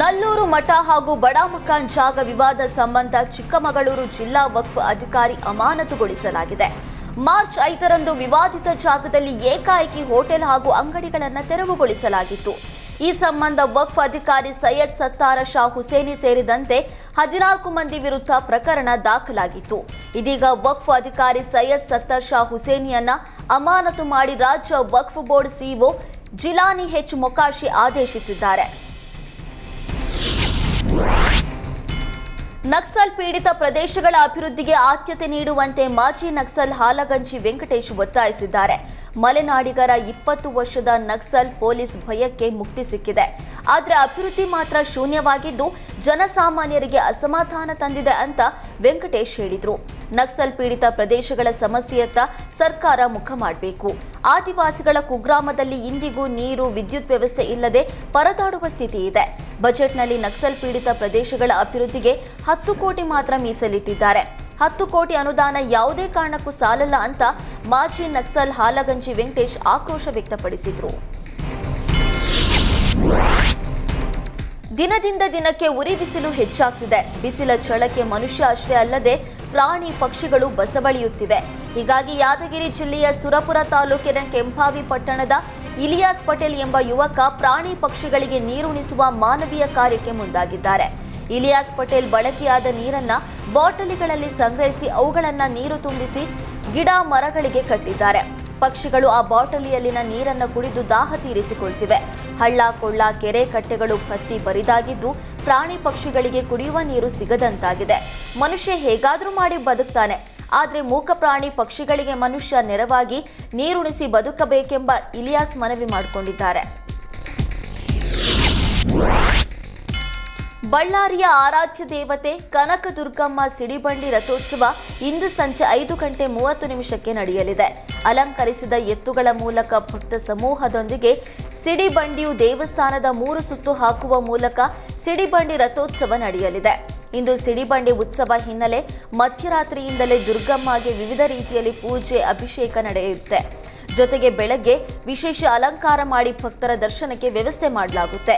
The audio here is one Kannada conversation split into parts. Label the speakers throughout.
Speaker 1: ನಲ್ಲೂರು ಮಠ ಹಾಗೂ ಬಡಾ ಮಕಾನ್ ಜಾಗ ವಿವಾದ ಸಂಬಂಧ ಚಿಕ್ಕಮಗಳೂರು ಜಿಲ್ಲಾ ವಕ್ಫ್ ಅಧಿಕಾರಿ ಅಮಾನತುಗೊಳಿಸಲಾಗಿದೆ. ಮಾರ್ಚ್ ಐದರಂದು ವಿವಾದಿತ ಜಾಗದಲ್ಲಿ ಏಕಾಏಕಿ ಹೋಟೆಲ್ ಹಾಗೂ ಅಂಗಡಿಗಳನ್ನು ತೆರವುಗೊಳಿಸಲಾಗಿತ್ತು. ಈ ಸಂಬಂಧ ವಕ್ಫ್ ಅಧಿಕಾರಿ ಸೈಯದ್ ಸತ್ತಾರ ಶಾ ಹುಸೇನಿ ಸೇರಿದಂತೆ ಹದಿನಾಲ್ಕು ಮಂದಿ ವಿರುದ್ಧ ಪ್ರಕರಣ ದಾಖಲಾಗಿತ್ತು. ಇದೀಗ ವಕ್ಫ್ ಅಧಿಕಾರಿ ಸೈಯದ್ ಸತ್ತಾರ್ ಶಾ ಹುಸೇನಿಯನ್ನ ಅಮಾನತು ಮಾಡಿ ರಾಜ್ಯ ವಕ್ಫ್ board CEO Jilani H Mokashi ಆದೇಶಿಸಿದ್ದಾರೆ. ನಕ್ಸಲ್ ಪೀಡಿತ ಪ್ರದೇಶಗಳ ಅಭಿವೃದ್ಧಿಗೆ ಆದ್ಯತೆ ನೀಡುವಂತೆ ಮಾಜಿ ನಕ್ಸಲ್ ಹಾಲಗಂಜಿ ವೆಂಕಟೇಶ್ ಒತ್ತಾಯಿಸಿದ್ದಾರೆ. ಮಲೆನಾಡಿಗರ ಇಪ್ಪತ್ತು ವರ್ಷದ ನಕ್ಸಲ್ ಪೊಲೀಸ್ ಭಯಕ್ಕೆ ಮುಕ್ತಿ ಸಿಕ್ಕಿದೆ. ಆದರೆ ಅಭಿವೃದ್ಧಿ ಮಾತ್ರ ಶೂನ್ಯವಾಗಿದ್ದು, ಜನಸಾಮಾನ್ಯರಿಗೆ ಅಸಮಾಧಾನ ತಂದಿದೆ ಅಂತ ವೆಂಕಟೇಶ್ ಹೇಳಿದರು. ನಕ್ಸಲ್ ಪೀಡಿತ ಪ್ರದೇಶಗಳ ಸಮಸ್ಯೆಯತ್ತ ಸರ್ಕಾರ ಮುಖ ಮಾಡಬೇಕು. ಆದಿವಾಸಿಗಳ ಕುಗ್ರಾಮದಲ್ಲಿ ಇಂದಿಗೂ ನೀರು, ವಿದ್ಯುತ್ ವ್ಯವಸ್ಥೆ ಇಲ್ಲದೆ ಪರದಾಡುವ ಸ್ಥಿತಿ ಇದೆ. ಬಜೆಟ್ನಲ್ಲಿ ನಕ್ಸಲ್ ಪೀಡಿತ ಪ್ರದೇಶಗಳ ಅಭಿವೃದ್ಧಿಗೆ ಹತ್ತು ಕೋಟಿ ಮಾತ್ರ ಮೀಸಲಿಟ್ಟಿದ್ದಾರೆ. ಹತ್ತು ಕೋಟಿ ಅನುದಾನ ಯಾವುದೇ ಕಾರಣಕ್ಕೂ ಸಾಲಲ್ಲ ಅಂತ ಮಾಜಿ ನಕ್ಸಲ್ ಹಾಲಗಂಜಿ ವೆಂಕಟೇಶ್ ಆಕ್ರೋಶ ವ್ಯಕ್ತಪಡಿಸಿದ್ರು. ದಿನದಿಂದ ದಿನಕ್ಕೆ ಉರಿ ಬಿಸಿಲು ಹೆಚ್ಚಾಗ್ತಿದೆ. ಬಿಸಿಲ ಛಳಕ್ಕೆ ಮನುಷ್ಯ ಅಷ್ಟೇ ಅಲ್ಲದೆ ಪ್ರಾಣಿ ಪಕ್ಷಿಗಳು ಬಸವಳಿಯುತ್ತಿವೆ. ಹೀಗಾಗಿ ಯಾದಗಿರಿ ಜಿಲ್ಲೆಯ ಸುರಪುರ ತಾಲೂಕಿನ ಕೆಂಪಾವಿ ಪಟ್ಟಣದ ಇಲಿಯಾಸ್ ಪಟೇಲ್ ಎಂಬ ಯುವಕ ಪ್ರಾಣಿ ಪಕ್ಷಿಗಳಿಗೆ ನೀರುಣಿಸುವ ಮಾನವೀಯ ಕಾರ್ಯಕ್ಕೆ ಮುಂದಾಗಿದ್ದಾರೆ. ಇಲಿಯಾಸ್ ಪಟೇಲ್ ಬಳಕೆಯಾದ ನೀರನ್ನ ಬಾಟಲಿಗಳಲ್ಲಿ ಸಂಗ್ರಹಿಸಿ ಅವುಗಳನ್ನ ನೀರು ತುಂಬಿಸಿ ಗಿಡ ಮರಗಳಿಗೆ ಕಟ್ಟಿದ್ದಾರೆ. ಪಕ್ಷಿಗಳು ಆ ಬಾಟಲಿಯಲ್ಲಿನ ನೀರನ್ನು ಕುಡಿದು ದಾಹ ತೀರಿಸಿಕೊಳ್ತಿವೆ. ಹಳ್ಳ, ಕೊಳ್ಳ, ಕೆರೆ ಕಟ್ಟೆಗಳು ಭತ್ತಿ ಬರಿದಾಗಿದ್ದು ಪ್ರಾಣಿ ಪಕ್ಷಿಗಳಿಗೆ ಕುಡಿಯುವ ನೀರು ಸಿಗದಂತಾಗಿದೆ. ಮನುಷ್ಯ ಹೇಗಾದರೂ ಮಾಡಿ ಬದುಕ್ತಾನೆ. ಆದರೆ ಮೂಕ ಪ್ರಾಣಿ ಪಕ್ಷಿಗಳಿಗೆ ಮನುಷ್ಯ ನೆರವಾಗಿ ನೀರುಣಿಸಿ ಬದುಕಬೇಕೆಂಬ ಇಲಿಯಾಸ್ ಮನವಿ ಮಾಡಿಕೊಂಡಿದ್ದಾರೆ. ಬಳ್ಳಾರಿಯ ಆರಾಧ್ಯ ದೇವತೆ ಕನಕ ದುರ್ಗಮ್ಮ ಸಿಡಿಬಂಡಿ ರಥೋತ್ಸವ ಇಂದು ಸಂಜೆ ಐದು ಗಂಟೆ ಮೂವತ್ತು ನಿಮಿಷಕ್ಕೆ ನಡೆಯಲಿದೆ. ಅಲಂಕರಿಸಿದ ಎತ್ತುಗಳ ಮೂಲಕ ಭಕ್ತ ಸಮೂಹದೊಂದಿಗೆ ಸಿಡಿಬಂಡಿಯು ದೇವಸ್ಥಾನದ ಮೂರು ಸುತ್ತು ಹಾಕುವ ಮೂಲಕ ಸಿಡಿಬಂಡಿ ರಥೋತ್ಸವ ನಡೆಯಲಿದೆ. ಇಂದು ಸಿಡಿಬಂಡಿ ಉತ್ಸವ ಹಿನ್ನೆಲೆ ಮಧ್ಯರಾತ್ರಿಯಿಂದಲೇ ದುರ್ಗಮ್ಮಗೆ ವಿವಿಧ ರೀತಿಯಲ್ಲಿ ಪೂಜೆ, ಅಭಿಷೇಕ ನಡೆಯುತ್ತೆ. ಜೊತೆಗೆ ಬೆಳಗ್ಗೆ ವಿಶೇಷ ಅಲಂಕಾರ ಮಾಡಿ ಭಕ್ತರ ದರ್ಶನಕ್ಕೆ ವ್ಯವಸ್ಥೆ ಮಾಡಲಾಗುತ್ತೆ.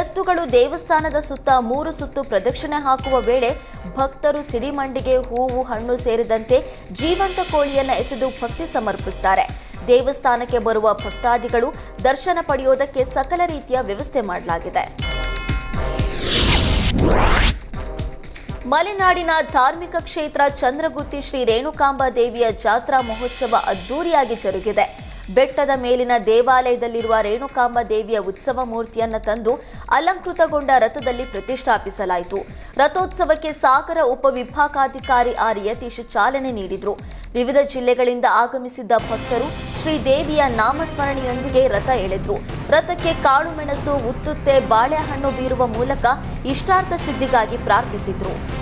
Speaker 1: ಎತ್ತುಗಳು ದೇವಸ್ಥಾನದ ಸುತ್ತ ಮೂರು ಸುತ್ತು ಪ್ರದಕ್ಷಿಣೆ ಹಾಕುವ ವೇಳೆ ಭಕ್ತರು ಸಿಡಿಮಂಡಿಗೆ ಹೂವು, ಹಣ್ಣು ಸೇರಿದಂತೆ ಜೀವಂತ ಕೋಳಿಯನ್ನು ಎಸೆದು ಭಕ್ತಿ ಸಮರ್ಪಿಸುತ್ತಾರೆ ದೇವಸ್ಥಾನಕ್ಕೆ ಬರುವ ಭಕ್ತಾದಿಗಳು ದರ್ಶನ ಪಡೆಯೋದಕ್ಕೆ ಸಕಲ ರೀತಿಯ ವ್ಯವಸ್ಥೆ ಮಾಡಲಾಗಿದೆ. ಮಲೆನಾಡಿನ ಧಾರ್ಮಿಕ ಕ್ಷೇತ್ರ ಚಂದ್ರಗುತ್ತಿ ಶ್ರೀ ರೇಣುಕಾಂಬ ದೇವಿಯ ಜಾತ್ರಾ ಮಹೋತ್ಸವ ಅದ್ದೂರಿಯಾಗಿ ಜರುಗಿದೆ. ಬೆಟ್ಟದ ಮೇಲಿನ ದೇವಾಲಯದಲ್ಲಿರುವ ರೇಣುಕಾಂಬ ದೇವಿಯ ಉತ್ಸವ ಮೂರ್ತಿಯನ್ನು ತಂದು ಅಲಂಕೃತಗೊಂಡ ರಥದಲ್ಲಿ ಪ್ರತಿಷ್ಠಾಪಿಸಲಾಯಿತು. ರಥೋತ್ಸವಕ್ಕೆ ಸಾಗರ ಉಪವಿಭಾಗಾಧಿಕಾರಿ ಆರ್ ಯತೀಶ್ ಚಾಲನೆ ನೀಡಿದರು. ವಿವಿಧ ಜಿಲ್ಲೆಗಳಿಂದ ಆಗಮಿಸಿದ್ದ ಭಕ್ತರು ಶ್ರೀ ದೇವಿಯ ನಾಮಸ್ಮರಣೆಯೊಂದಿಗೆ ರಥ ಎಳೆದ್ರು. ರಥಕ್ಕೆ ಕಾಳುಮೆಣಸು ಉತ್ತುತ್ತೆ, ಬಾಳೆಹಣ್ಣು ಬೀರುವ ಮೂಲಕ ಇಷ್ಟಾರ್ಥ ಸಿದ್ಧಿಗಾಗಿ ಪ್ರಾರ್ಥಿಸಿದ್ರು.